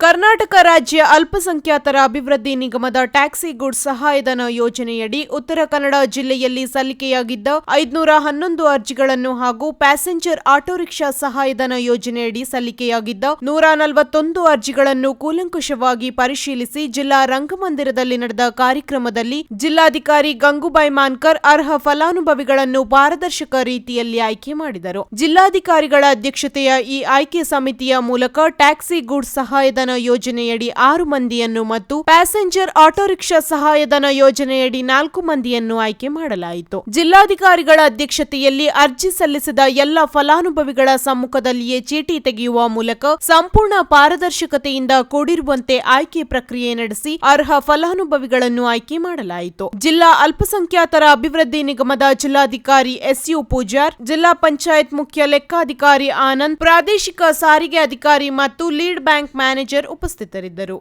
ಕರ್ನಾಟಕ ರಾಜ್ಯ ಅಲ್ಪಸಂಖ್ಯಾತರ ಅಭಿವೃದ್ಧಿ ನಿಗಮದ ಟ್ಯಾಕ್ಸಿ ಗುಡ್ ಸಹಾಯಧನ ಯೋಜನೆಯಡಿ ಉತ್ತರ ಕನ್ನಡ ಜಿಲ್ಲೆಯಲ್ಲಿ ಸಲ್ಲಿಕೆಯಾಗಿದ್ದ ಐದುನೂರ ಹನ್ನೊಂದು ಅರ್ಜಿಗಳನ್ನು ಹಾಗೂ ಪ್ಯಾಸೆಂಜರ್ ಆಟೋ ರಿಕ್ಷಾ ಸಹಾಯಧನ ಯೋಜನೆಯಡಿ ಸಲ್ಲಿಕೆಯಾಗಿದ್ದ ನೂರ ನಲವತ್ತೊಂದು ಅರ್ಜಿಗಳನ್ನು ಕೂಲಂಕುಷವಾಗಿ ಪರಿಶೀಲಿಸಿ ಜಿಲ್ಲಾ ರಂಗಮಂದಿರದಲ್ಲಿ ನಡೆದ ಕಾರ್ಯಕ್ರಮದಲ್ಲಿ ಜಿಲ್ಲಾಧಿಕಾರಿ ಗಂಗೂಬಾಯಿ ಮಾನ್ಕರ್ ಅರ್ಹ ಫಲಾನುಭವಿಗಳನ್ನು ಪಾರದರ್ಶಕ ರೀತಿಯಲ್ಲಿ ಆಯ್ಕೆ ಮಾಡಿದರು. ಜಿಲ್ಲಾಧಿಕಾರಿಗಳ ಅಧ್ಯಕ್ಷತೆಯ ಈ ಆಯ್ಕೆ ಸಮಿತಿಯ ಮೂಲಕ ಟ್ಯಾಕ್ಸಿ ಗುಡ್ ಸಹಾಯಧನ ಯೋಜನೆಯಡಿ ಆರು ಮಂದಿಯನ್ನು ಮತ್ತು ಪ್ಯಾಸೆಂಜರ್ ಆಟೋ ರಿಕ್ಷಾ ಸಹಾಯಧನ ಯೋಜನೆಯಡಿ ನಾಲ್ಕು ಮಂದಿಯನ್ನು ಆಯ್ಕೆ ಮಾಡಲಾಯಿತು. ಜಿಲ್ಲಾಧಿಕಾರಿಗಳ ಅಧ್ಯಕ್ಷತೆಯಲ್ಲಿ ಅರ್ಜಿ ಸಲ್ಲಿಸಿದ ಎಲ್ಲ ಫಲಾನುಭವಿಗಳ ಸಮ್ಮುಖದಲ್ಲಿಯೇ ಚೀಟಿ ತೆಗೆಯುವ ಮೂಲಕ ಸಂಪೂರ್ಣ ಪಾರದರ್ಶಕತೆಯಿಂದ ಕೂಡಿರುವಂತೆ ಆಯ್ಕೆ ಪ್ರಕ್ರಿಯೆ ನಡೆಸಿ ಅರ್ಹ ಫಲಾನುಭವಿಗಳನ್ನು ಆಯ್ಕೆ ಮಾಡಲಾಯಿತು. ಜಿಲ್ಲಾ ಅಲ್ಪಸಂಖ್ಯಾತರ ಅಭಿವೃದ್ಧಿ ನಿಗಮದ ಜಿಲ್ಲಾಧಿಕಾರಿ ಎಸ್ಯು ಪೂಜಾರ್, ಜಿಲ್ಲಾ ಪಂಚಾಯತ್ ಮುಖ್ಯ ಲೆಕ್ಕಾಧಿಕಾರಿ ಆನಂದ್, ಪ್ರಾದೇಶಿಕ ಸಾರಿಗೆ ಅಧಿಕಾರಿ ಮತ್ತು ಲೀಡ್ ಬ್ಯಾಂಕ್ ಮ್ಯಾನೇಜರ್ ಉಪಸ್ಥಿತರಿದ್ದರು.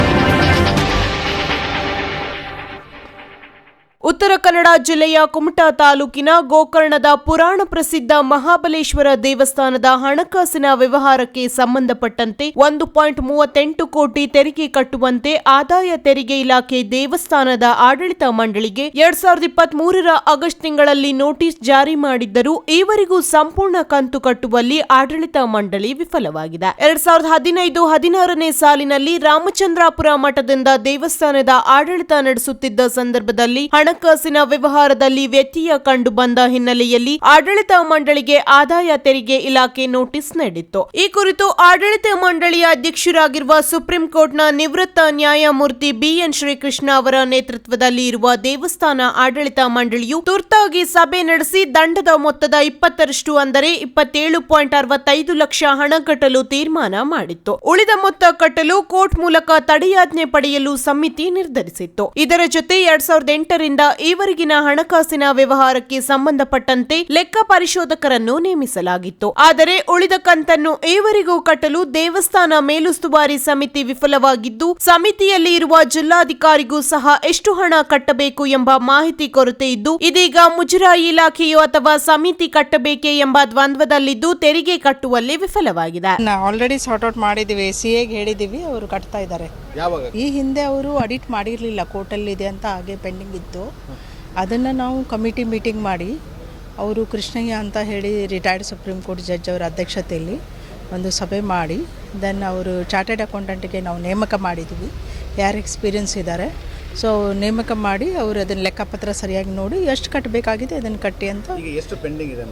ಉತ್ತರ ಕನ್ನಡ ಜಿಲ್ಲೆಯ ಕುಮಟಾ ತಾಲೂಕಿನ ಗೋಕರ್ಣದ ಪುರಾಣ ಪ್ರಸಿದ್ಧ ಮಹಾಬಲೇಶ್ವರ ದೇವಸ್ಥಾನದ ಹಣಕಾಸಿನ ವ್ಯವಹಾರಕ್ಕೆ ಸಂಬಂಧಪಟ್ಟಂತೆ ಒಂದು ಪಾಯಿಂಟ್ ಮೂವತ್ತೆಂಟು ಕೋಟಿ ತೆರಿಗೆ ಕಟ್ಟುವಂತೆ ಆದಾಯ ತೆರಿಗೆ ಇಲಾಖೆ ದೇವಸ್ಥಾನದ ಆಡಳಿತ ಮಂಡಳಿಗೆ ಎರಡ್ ಸಾವಿರದ ಇಪ್ಪತ್ತ್ ಆಗಸ್ಟ್ ತಿಂಗಳಲ್ಲಿ ನೋಟಿಸ್ ಜಾರಿ ಮಾಡಿದ್ದರೂ ಈವರೆಗೂ ಸಂಪೂರ್ಣ ಕಂತು ಕಟ್ಟುವಲ್ಲಿ ಆಡಳಿತ ಮಂಡಳಿ ವಿಫಲವಾಗಿದೆ. ಎರಡ್ ಸಾವಿರದ ಹದಿನೈದು ಹದಿನಾರನೇ ಸಾಲಿನಲ್ಲಿ ರಾಮಚಂದ್ರಾಪುರ ಮಠದಿಂದ ದೇವಸ್ಥಾನದ ಆಡಳಿತ ನಡೆಸುತ್ತಿದ್ದ ಸಂದರ್ಭದಲ್ಲಿ ಹಣಕಾಸಿನ ವ್ಯವಹಾರದಲ್ಲಿ ವ್ಯತ್ಯಯ ಕಂಡು ಬಂದ ಹಿನ್ನೆಲೆಯಲ್ಲಿ ಆಡಳಿತ ಮಂಡಳಿಗೆ ಆದಾಯ ತೆರಿಗೆ ಇಲಾಖೆ ನೋಟಿಸ್ ನೀಡಿತ್ತು. ಈ ಕುರಿತು ಆಡಳಿತ ಮಂಡಳಿಯ ಅಧ್ಯಕ್ಷರಾಗಿರುವ ಸುಪ್ರೀಂ ಕೋರ್ಟ್ನ ನಿವೃತ್ತ ನ್ಯಾಯಮೂರ್ತಿ ಬಿಎನ್ ಶ್ರೀಕೃಷ್ಣ ಅವರ ನೇತೃತ್ವದಲ್ಲಿ ಇರುವ ದೇವಸ್ಥಾನ ಆಡಳಿತ ಮಂಡಳಿಯು ತುರ್ತಾಗಿ ಸಭೆ ನಡೆಸಿ ದಂಡದ ಮೊತ್ತದ ಇಪ್ಪತ್ತರಷ್ಟು ಅಂದರೆ ಇಪ್ಪತ್ತೇಳು ಪಾಯಿಂಟ್ ಅರವತ್ತೈದು ಲಕ್ಷ ಹಣ ಕಟ್ಟಲು ತೀರ್ಮಾನ ಮಾಡಿತ್ತು. ಉಳಿದ ಮೊತ್ತ ಕಟ್ಟಲು ಕೋರ್ಟ್ ಮೂಲಕ ತಡೆಯಾಜ್ಞೆ ಪಡೆಯಲು ಸಮಿತಿ ನಿರ್ಧರಿಸಿತ್ತು. ಇದರ ಜೊತೆ ಎರಡ್ ಸಾವಿರದ ಎಂಟರಿಂದ ಈವರೆಗಿನ ಹಣಕಾಸಿನ ವ್ಯವಹಾರಕ್ಕೆ ಸಂಬಂಧಪಟ್ಟಂತೆ ಲೆಕ್ಕ ಪರಿಶೋಧಕರನ್ನು ನೇಮಿಸಲಾಗಿತ್ತು. ಆದರೆ ಉಳಿದ ಕಂತನ್ನು ಈವರೆಗೂ ಕಟ್ಟಲು ದೇವಸ್ಥಾನ ಮೇಲುಸ್ತುವಾರಿ ಸಮಿತಿ ವಿಫಲವಾಗಿದ್ದು, ಸಮಿತಿಯಲ್ಲಿ ಇರುವ ಜಿಲ್ಲಾಧಿಕಾರಿಗೂ ಸಹ ಎಷ್ಟು ಹಣ ಕಟ್ಟಬೇಕು ಎಂಬ ಮಾಹಿತಿ ಕೊರತೆ ಇದ್ದು, ಇದೀಗ ಮುಜರಾಯಿ ಇಲಾಖೆಯು ಅಥವಾ ಸಮಿತಿ ಕಟ್ಟಬೇಕೆ ಎಂಬ ದ್ವಂದ್ವದಲ್ಲಿದ್ದು ತೆರಿಗೆ ಕಟ್ಟುವಲ್ಲಿ ವಿಫಲವಾಗಿದೆ. ಆಲ್ರೆಡಿ ಸಾರ್ಟ್ ಔಟ್ ಮಾಡಿದ್ದೀವಿ ಸಿ ಎಗೆ ಹೇಳಿದ್ದೀವಿ ಅವರು ಕಟ್ತಾ ಇದ್ದಾರೆ. ಯಾವಾಗ? ಈ ಹಿಂದೆ ಅವರು ಅಡಿಟ್ ಮಾಡಿರಲಿಲ್ಲ ಕೋರ್ಟಲ್ಲಿದೆ ಅಂತ ಹಾಗೆ ಪೆಂಡಿಂಗ್ ಇತ್ತು. ಅದನ್ನು ನಾವು ಕಮಿಟಿ ಮೀಟಿಂಗ್ ಮಾಡಿ ಅವರು ಕೃಷ್ಣಯ್ಯ ಅಂತ ಹೇಳಿ ರಿಟೈರ್ಡ್ ಸುಪ್ರೀಂ ಕೋರ್ಟ್ ಜಡ್ಜ್ ಅವರ ಅಧ್ಯಕ್ಷತೆಯಲ್ಲಿ ಒಂದು ಸಭೆ ಮಾಡಿ ದೆನ್ ಅವರು ಚಾರ್ಟೆಡ್ ಅಕೌಂಟೆಂಟ್ಗೆ ನಾವು ನೇಮಕ ಮಾಡಿದ್ವಿ. ಯಾರು ಎಕ್ಸ್ಪೀರಿಯನ್ಸ್ ಇದ್ದಾರೆ ಸೊ ನೇಮಕ ಮಾಡಿ ಅವರು ಅದನ್ನು ಲೆಕ್ಕಪತ್ರ ಸರಿಯಾಗಿ ನೋಡಿ ಎಷ್ಟು ಕಟ್ಟಬೇಕಾಗಿದೆ ಅದನ್ನು ಕಟ್ಟಿ ಅಂತ ಎಷ್ಟು ಪೆಂಡಿಂಗ್ ಇದೆ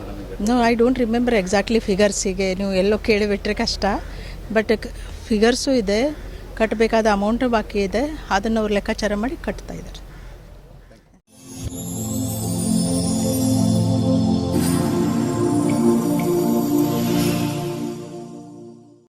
no I don't remember exactly ಫಿಗರ್ಸಿಗೆ ನೀವು ಎಲ್ಲೋ ಕೇಳಿಬಿಟ್ರೆ ಕಷ್ಟ. ಬಟ್ ಫಿಗರ್ಸು ಇದೆ. ಕಟ್ಟಬೇಕಾದ ಅಮೌಂಟು ಬಾಕಿ ಇದೆ ಅದನ್ನು ಅವ್ರು ಲೆಕ್ಕಾಚಾರ ಮಾಡಿ ಕಟ್ತಾ ಇದ್ದಾರೆ.